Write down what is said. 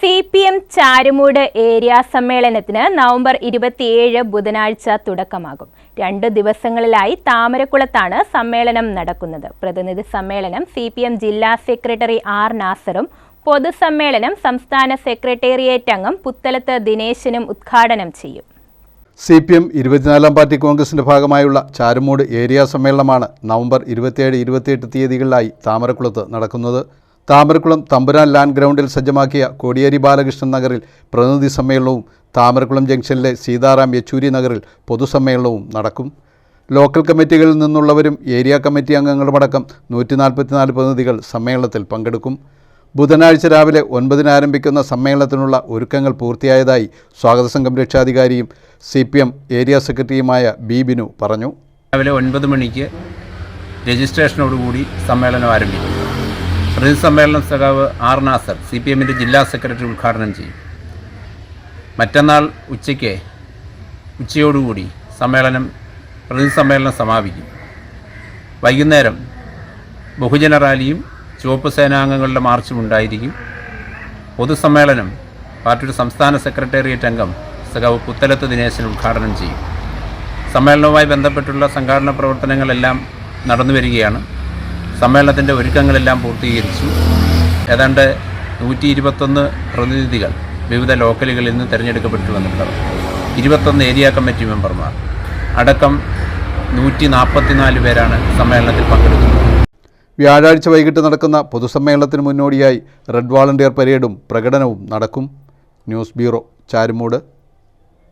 C P M Charumood area സമ്മേളനത്തിന് November ഇരുപത്തിയേഴ് ബുധനാഴ്ച തുടക്കമാകും. രണ്ട് ദിവസങ്ങളിലായി താമരക്കുളത്താണ് സമ്മേളനം നടക്കുന്നത്. പ്രതിനിധി സമ്മേളനം സി പി എം ജില്ലാ സെക്രട്ടറി ആർ നാസറും പൊതുസമ്മേളനം സംസ്ഥാന സെക്രട്ടേറിയറ്റ് അംഗം പുത്തലത്ത് ദിനേശനും ഉദ്ഘാടനം ചെയ്യും. സി പി എം ഇരുപത്തിനാലാം പാർട്ടി കോൺഗ്രസിന്റെ ഭാഗമായുള്ള ചാരുമൂട് ഏരിയ സമ്മേളനമാണ് നവംബർ ഇരുപത്തിയേഴ് ഇരുപത്തിയെട്ട് തീയതികളിലായി താമരക്കുളത്ത് നടക്കുന്നത്. താമരക്കുളം തമ്പുരാൻ ലാൻഡ് ഗ്രൗണ്ടിൽ സജ്ജമാക്കിയ കോടിയേരി ബാലകൃഷ്ണൻ നഗറിൽ പ്രതിനിധി സമ്മേളനവും താമരക്കുളം ജംഗ്ഷനിലെ സീതാറാം യെച്ചൂരി നഗറിൽ പൊതുസമ്മേളനവും നടക്കും. ലോക്കൽ കമ്മിറ്റികളിൽ നിന്നുള്ളവരും ഏരിയ കമ്മിറ്റി അംഗങ്ങളുമടക്കം നൂറ്റി നാൽപ്പത്തിനാല് പ്രതിനിധികൾ സമ്മേളനത്തിൽ പങ്കെടുക്കും. ബുധനാഴ്ച രാവിലെ ഒൻപതിന് ആരംഭിക്കുന്ന സമ്മേളനത്തിനുള്ള ഒരുക്കങ്ങൾ പൂർത്തിയായതായി സ്വാഗത സംഘം രക്ഷാധികാരിയും സി പി എം ഏരിയ സെക്രട്ടറിയുമായ ബി ബിനു പറഞ്ഞു. രാവിലെ ഒൻപത് മണിക്ക് രജിസ്ട്രേഷനോടുകൂടി സമ്മേളനം ആരംഭിക്കും. പ്രതിനിധി സമ്മേളനം സഖാവ് ആർ നാസർ സി പി എമ്മിന്റെ ജില്ലാ സെക്രട്ടറി ഉദ്ഘാടനം ചെയ്യും. മറ്റന്നാൾ ഉച്ചയ്ക്ക് ഉച്ചയോടുകൂടി സമ്മേളനം പ്രതിനിധി സമ്മേളനം സമാപിക്കും. വൈകുന്നേരം ബഹുജന റാലിയും ചുവപ്പ് സേനാംഗങ്ങളുടെ മാർച്ചും ഉണ്ടായിരിക്കും. പൊതുസമ്മേളനം പാർട്ടിയുടെ സംസ്ഥാന സെക്രട്ടേറിയറ്റ് അംഗം സഖാവ് പുത്തലത്ത് ദിനേശൻ ഉദ്ഘാടനം ചെയ്യും. സമ്മേളനവുമായി ബന്ധപ്പെട്ടുള്ള സംഘാടന പ്രവർത്തനങ്ങളെല്ലാം നടന്നു വരികയാണ് സമ്മേളനത്തിന്റെ ഒരുക്കങ്ങളെല്ലാം പൂർത്തീകരിച്ചു. ഏതാണ്ട് നൂറ്റി ഇരുപത്തൊന്ന് പ്രതിനിധികൾ വിവിധ ലോക്കലുകളിൽ നിന്ന് തിരഞ്ഞെടുക്കപ്പെട്ടു വന്നിട്ടുള്ളത് ഇരുപത്തൊന്ന് ഏരിയ കമ്മിറ്റി മെമ്പർമാർ. അടക്കം നൂറ്റി നാൽപ്പത്തിനാല് പേരാണ് സമ്മേളനത്തിൽ പങ്കെടുക്കുന്നത്. വ്യാഴാഴ്ച വൈകിട്ട് നടക്കുന്ന പൊതുസമ്മേളനത്തിന് മുന്നോടിയായി റെഡ് വാളണ്ടിയർ പരേഡും പ്രകടനവും നടക്കും. News bureau Charumood.